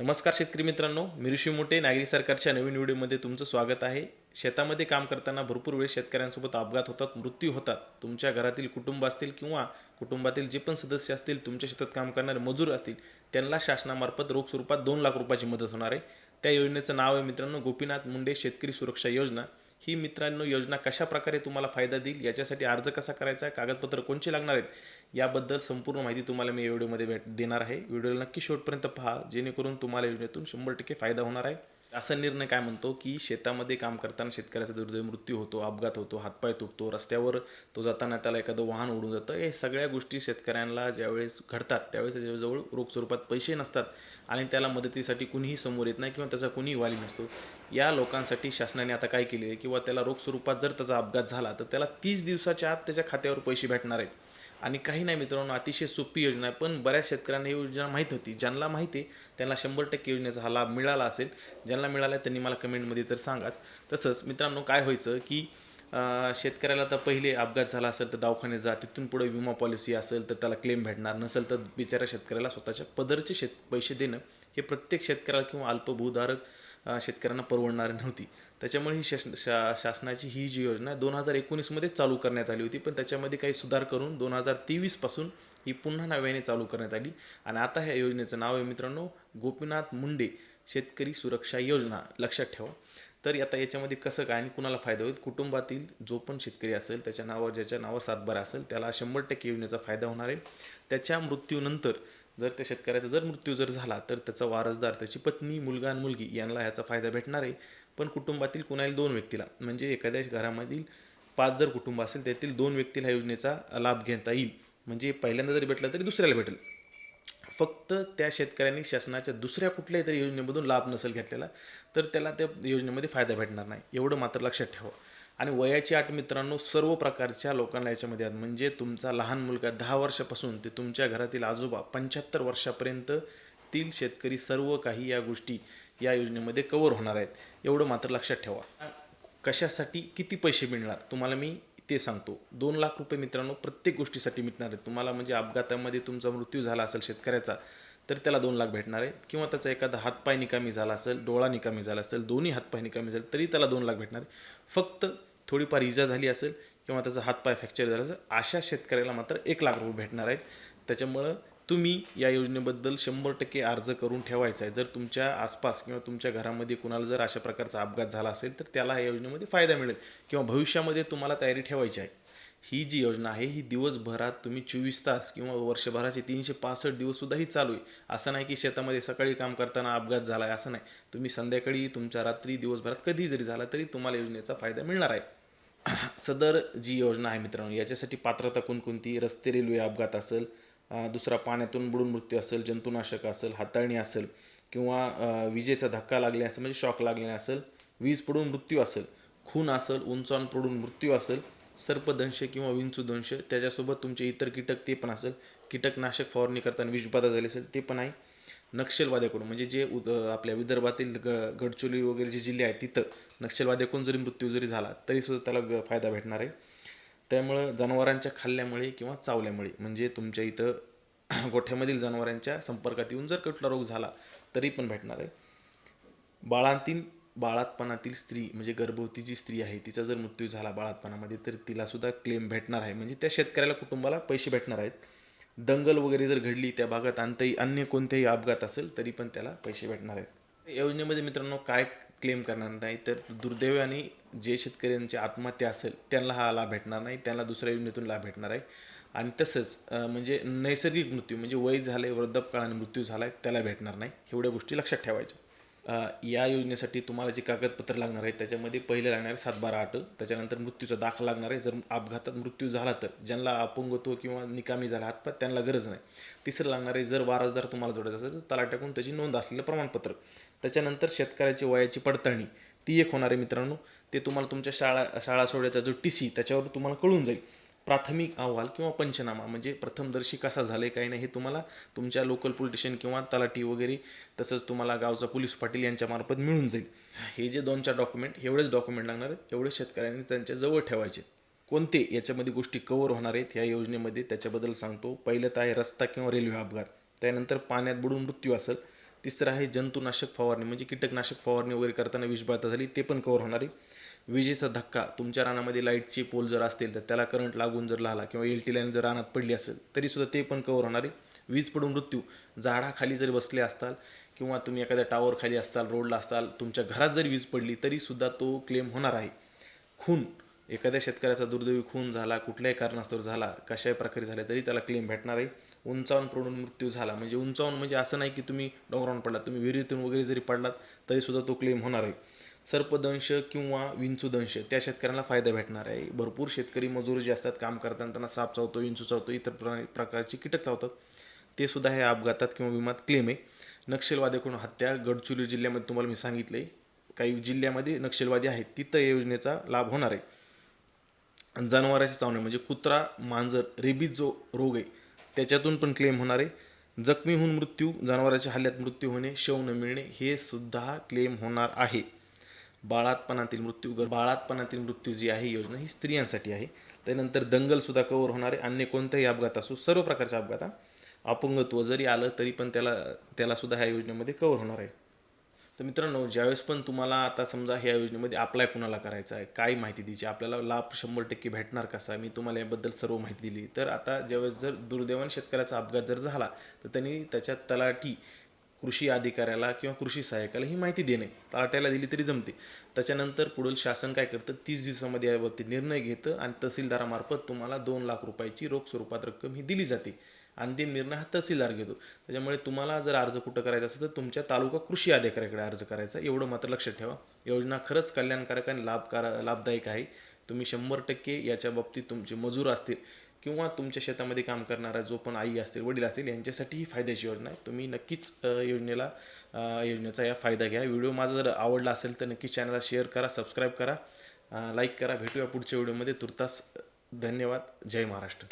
नमस्कार शेतकरी मित्रांनो मी ऋषी मोठे नागरी सरकारच्या नवीन व्हिडिओमध्ये तुमचं स्वागत आहे. शेतामध्ये काम करताना भरपूर वेळेस शेतकऱ्यांसोबत अपघात होतात मृत्यू होतात. तुमच्या घरातील कुटुंब असतील किंवा कुटुंबातील जे पण सदस्य असतील तुमच्या शेतात काम करणारे मजूर असतील त्यांना शासनामार्फत रोख स्वरूपात दोन लाख रुपयाची मदत होणार आहे. त्या योजनेचं नाव आहे मित्रांनो गोपीनाथ मुंडे शेतकरी सुरक्षा योजना. ही मित्रांनो योजना कशा प्रकारे तुम्हाला फायदा देईल याच्यासाठी अर्ज कसा करायचा आहे कागदपत्र कोणचे लागणार आहेत याबद्दल संपूर्ण माहिती तुम्हाला मी या व्हिडिओमध्ये भेट देणार आहे. व्हिडिओला नक्की शेवटपर्यंत पहा जेणेकरून तुम्हाला योजनेतून शंभर टक्के फायदा होणार आहे. असा निर्णय काय म्हणतो की शेतामध्ये काम करताना शेतकऱ्याचा दुर्दैव मृत्यू होतो अपघात होतो हातपाय तुटतो रस्त्यावर तो जाताना त्याला एखादं वाहन उडून जातं. हे सगळ्या गोष्टी शेतकऱ्यांना ज्यावेळेस घडतात त्यावेळेस त्याच्याजवळ रोख स्वरूपात पैसे नसतात. आणि त्याला मदतीसाठी कुणीही समोर येत नाही किंवा त्याचा कुणीही वाली नसतो. या लोकांसाठी शासनाने आता काय केले आहे किंवा त्याला रोख स्वरूपात जर त्याचा अपघात झाला तर त्याला तीस दिवसाच्या आत त्याच्या खात्यावर पैसे भेटणार आहेत. आणि काही नाही मित्रांनो अतिशय सोपी योजना आहे पण बऱ्याच शेतकऱ्यांना ही योजना माहीत होती. ज्यांना माहिती आहे त्यांना शंभर टक्के योजनेचा हा लाभ मिळाला असेल. ज्यांना मिळाला आहे त्यांनी मला कमेंटमध्ये तर सांगाच. तसंच मित्रांनो काय व्हायचं की शेतकऱ्याला तर पहिले अपघात झाला असेल तर दवाखान्यात जा तिथून पुढे विमा पॉलिसी असेल तर त्याला क्लेम भेटणार नसेल तर बिचाऱ्या शेतकऱ्याला स्वतःच्या पदरचे शेत पैसे देणं हे प्रत्येक शेतकऱ्याला किंवा अल्पभूधारक शेतकऱ्यांना परवडणारी नव्हती. त्याच्यामुळे ही शास शा शासनाची ही जी योजना दोन हजार एकोणीसमध्ये चालू करण्यात आली होती. पण त्याच्यामध्ये काही सुधार करून दोन हजार तेवीसपासून ही पुन्हा नव्याने चालू करण्यात आली. आणि आता ह्या योजनेचं नाव आहे मित्रांनो गोपीनाथ मुंडे शेतकरी सुरक्षा योजना. लक्षात ठेवा. तर आता याच्यामध्ये कसं काय आणि कुणाला फायदा होईल? कुटुंबातील जो पण शेतकरी असेल त्याच्या नावावर ज्याच्या नावावर सातबारा असेल त्याला शंभर टक्के योजनेचा फायदा होणार आहे. त्याच्या मृत्यूनंतर जर त्या शेतकऱ्याचा जर मृत्यू जर झाला तर त्याचा वारसदार त्याची पत्नी मुलगा आणि मुलगी यांना ह्याचा फायदा भेटणार आहे. पण कुटुंबातील कुणाला? दोन व्यक्तीला. म्हणजे एखाद्या घरामधील पाच जर कुटुंब असेल त्यातील दोन व्यक्तीला ह्या योजनेचा लाभ घेता येईल. म्हणजे पहिल्यांदा जरी भेटला तरी दुसऱ्याला भेटेल. फक्त त्या शेतकऱ्यांनी शासनाच्या दुसऱ्या कुठल्याही तरी योजनेमधून लाभ नसेल घेतलेला तर त्याला त्या योजनेमध्ये फायदा भेटणार नाही. एवढं मात्र लक्षात ठेवा. आणि वयाची आठ मित्रांनो सर्व प्रकारच्या लोकांना याच्यामध्ये आहेत म्हणजे तुमचा लहान मुलगा दहा वर्षापासून ते तुमच्या घरातील आजोबा पंच्याहत्तर वर्षापर्यंत तील शेतकरी सर्व काही या गोष्टी या योजनेमध्ये कवर होणार आहेत. एवढं मात्र लक्षात ठेवा. कशासाठी किती पैसे मिळणार? तुम्हाला मी ते सांगतो. दोन लाख रुपये मित्रांनो प्रत्येक गोष्टीसाठी मिळणार आहेत तुम्हाला म्हणजे अपघातामध्ये तुमचा मृत्यू झाला असेल शेतकऱ्याचा तर त्याला दोन लाख भेटणार आहेत किंवा त्याचा एखादा हातपाय निकामी झाला असेल डोळा निकामी झाला असेल दोन्ही हातपाय निकामी झाले तरी त्याला दोन लाख भेटणार आहे. फक्त थोडीफार इजा झाली असेल किंवा त्याचा हातपाय फ्रॅक्चर झाला असेल अशा शेतकऱ्याला मात्र एक लाख रुपये भेटणार आहेत. त्याच्यामुळं तुम्ही या योजनेबद्दल शंभर टक्के अर्ज करून ठेवायचा आहे. जर तुमच्या आसपास किंवा तुमच्या घरामध्ये कुणाला जर अशा प्रकारचा अपघात झाला असेल तर त्याला या योजनेमध्ये फायदा मिळेल किंवा भविष्यामध्ये तुम्हाला तयारी ठेवायची आहे. ही जी योजना आहे ही दिवसभरात तुम्ही चोवीस तास किंवा वर्षभराचे तीनशे पासष्ट दिवससुद्धा ही चालू आहे. असं नाही की शेतामध्ये सकाळी काम करताना अपघात झाला आहे असं नाही. तुम्ही संध्याकाळी तुमच्या रात्री दिवसभरात कधी जरी झाला तरी तुम्हाला योजनेचा फायदा मिळणार आहे. सदर जी योजना आहे मित्रांनो याच्यासाठी पात्रता कोणकोणती? रस्ते रेल्वे अपघात असेल दुसरा पाण्यातून बुडून मृत्यू असेल जंतुनाशक असेल हाताळणी असेल किंवा विजेचा धक्का लागले असेल म्हणजे शॉक लागले असेल वीज पडून मृत्यू असेल खून असेल उंचावून पडून मृत्यू असेल सर्पदंश किंवा विंचूदंश त्याच्यासोबत तुमचे इतर कीटक ते पण असेल कीटकनाशक फवारणी करताना विषबाधा झाली असेल ते पण आहे. नक्षलवाद्याकडून म्हणजे जे उद आपल्या विदर्भातील ग गडचोली वगैरे जे जिल्हे आहेत तिथं नक्षलवाद्याकडून जरी मृत्यू जरी झाला तरीसुद्धा त्याला फायदा भेटणार आहे. त्यामुळं जनावरांच्या खाल्ल्यामुळे किंवा चावल्यामुळे म्हणजे तुमच्या इथं गोठ्यामधील जनावरांच्या संपर्कात येऊन जर कुठला रोग झाला तरी पण भेटणार आहे. बाळांतील बाळातपणातील स्त्री म्हणजे गर्भवती जी स्त्री आहे तिचा जर मृत्यू झाला बाळातपणामध्ये तर तिलासुद्धा क्लेम भेटणार आहे. म्हणजे त्या शेतकऱ्याला कुटुंबाला पैसे भेटणार आहेत. दंगल वगैरे जर घडली त्या भागात अंतही अन्य कोणतेही अपघात असेल तरी पण त्याला पैसे भेटणार आहेत. योजनेमध्ये मित्रांनो काय क्लेम करणार नाही तर दुर्दैवाने जे शेतकऱ्यांची आत्महत्या असेल त्यांना हा लाभ भेटणार नाही त्यांना दुसऱ्या योजनेतून लाभ भेटणार आहे. आणि तसंच म्हणजे नैसर्गिक मृत्यू म्हणजे वय झालं आहे वृद्धपकाळाने मृत्यू झाला आहे त्याला भेटणार नाही. एवढ्या गोष्टी लक्षात ठेवायच्या. या योजनेसाठी तुम्हाला जे कागदपत्र लागणार आहे त्याच्यामध्ये पहिले लागणार आहे सातबारा आठ. त्याच्यानंतर मृत्यूचा दाखला लागणार आहे. जर अपघातात मृत्यू झाला तर ज्यांना अपंगत्व किंवा निकामी झाला हातपात त्यांना गरज नाही. तिसरं लागणार आहे जर वारसदार तुम्हाला जोडायचं असेल तर तलाट्याकडून त्याची नोंद असलेलं प्रमाणपत्र. त्याच्यानंतर शेतकऱ्याची वयाची पडताळणी ती एक होणार आहे मित्रांनो. ते तुम्हाला तुमच्या शाळा शाळा सोड्याचा जो टी सी त्याच्यावर तुम्हाला कळून जाईल. प्राथमिक अहवाल किंवा पंचनामा म्हणजे प्रथमदर्शी कसा झाले काही नाही हे तुम्हाला तुमच्या लोकल पोलिटिशियन किंवा तलाठी वगैरे तसंच तुम्हाला गावचा पोलीस पाटील यांच्यामार्फत मिळून जाईल. हे जे दोन चार डॉक्युमेंट एवढेच डॉक्युमेंट लागणार आहेत एवढे शेतकऱ्यांनी त्यांच्या जवळ ठेवायचे कोणते याच्यामध्ये गोष्टी कवर होणार आहेत या योजनेमध्ये त्याच्याबद्दल सांगतो. पहिलं तर आहे रस्ता किंवा रेल्वे अपघात. त्यानंतर पाण्यात बुडून मृत्यू असेल. तिसरं आहे जंतुनाशक फवारणी म्हणजे कीटकनाशक फवारणी वगैरे करताना विषबाधा झाली ते पण कवर होणार आहे. विजेचा धक्का तुमच्या रानामध्ये लाईटचे पोल जर असतील तर त्याला करंट लागून जर लागला किंवा एल टी लाईन जर रानात पडली असेल तरीसुद्धा ते पण कवर होणार आहे. वीज पडून मृत्यू झाडाखाली जरी बसले असताल किंवा तुम्ही एखाद्या टावरखाली असताल रोडला असताल तुमच्या घरात जरी वीज पडली तरीसुद्धा तो क्लेम होणार आहे. खून एखाद्या शेतकऱ्याचा दुर्दैवी खून झाला कुठल्याही कारणास्तव झाला कशाही प्रकारे झाला तरी त्याला क्लेम भेटणार आहे. उंचावून पडून मृत्यू झाला म्हणजे उंचावून म्हणजे असं नाही की तुम्ही डोंगरावून पडलात तुम्ही विहिरीतून वगैरे जरी पडलात तरीसुद्धा तो क्लेम होणार आहे. सर्पदंश किंवा विंचूदंश त्या शेतकऱ्यांना फायदा भेटणार आहे. भरपूर शेतकरी मजूर जे असतात काम करताना त्यांना साप चावतो विंचू चावतो इतर प्र प्रकारचे कीटक चावतात. ते सुद्धा हे अपघातात किंवा विमात क्लेम आहे. नक्षलवाद्याकडून हत्या गडचिरोली जिल्ह्यामध्ये तुम्हाला मी सांगितले काही जिल्ह्यामध्ये नक्षलवादी आहेत तिथं या योजनेचा लाभ होणार आहे. आणि जनावरांची चावणे म्हणजे कुत्रा मांजर रेबीज जो रोग आहे त्याच्यातून पण क्लेम होणार आहे. जखमी होऊन मृत्यू जनावराच्या हल्ल्यात मृत्यू होणे शव न मिळणे हे सुद्धा क्लेम होणार आहे. बाळातपणातील मृत्यू गर बाळातपणातील मृत्यू जी आहे ही योजना ही स्त्रियांसाठी आहे. त्यानंतर दंगलसुद्धा कवर कव्हर होणार आहे. अन्य कोणताही अपघात असो सर्व प्रकारच्या अपघात अपंगत्व जरी आलं तरी पण त्याला त्यालासुद्धा ह्या योजनेमध्ये कव्हर होणार आहे. तर मित्रांनो ज्यावेळेस पण तुम्हाला आता समजा ह्या योजनेमध्ये अप्लाय कुणाला करायचं आहे काय माहिती द्यायची आपल्याला लाभ शंभर टक्के भेटणार कसा? मी तुम्हाला याबद्दल सर्व माहिती दिली. तर आता ज्यावेळेस जर दुर्दैवान शेतकऱ्याचा अपघात जर झाला तर त्यांनी त्याच्या तलाठी कृषी अधिकाऱ्याला किंवा कृषी सहाय्यकाला ही माहिती देणे. तलाट्याला दिली तरी जमते. त्याच्यानंतर पुढील शासन काय करतं? तीस दिवसामध्ये याबाबतीत निर्णय घेतं आणि तहसीलदारामार्फत तुम्हाला दोन लाख रुपयाची रोख स्वरूपात रक्कम ही दिली जाते. अंतिम निर्णय हा तहसीलदार घेतो. त्याच्यामुळे तुम्हाला जर अर्ज कुठं करायचा असेल तर तुमच्या तालुका कृषी अधिकाऱ्याकडे अर्ज करायचा. एवढं मात्र लक्षात ठेवा. योजना खरंच कल्याणकारक आणि लाभकार लाभदायक आहे. तुम्ही शंभर टक्के याच्या बाबतीत तुमचे मजूर असतील. किंवा तुमच्या शेतामध्ये काम करणारा जो पण आई असेल वडील असेल यांच्यासाठी ही फायद्याची योजना आहे. तुम्ही नक्कीच योजनेला योजनेचा या फायदा घ्या. व्हिडिओ माझा जर आवडला असेल तर नक्की चॅनलला शेअर करा सबस्क्राईब करा लाईक करा. भेटूया पुढच्या व्हिडिओमध्ये. तुर्तास धन्यवाद. जय महाराष्ट्र.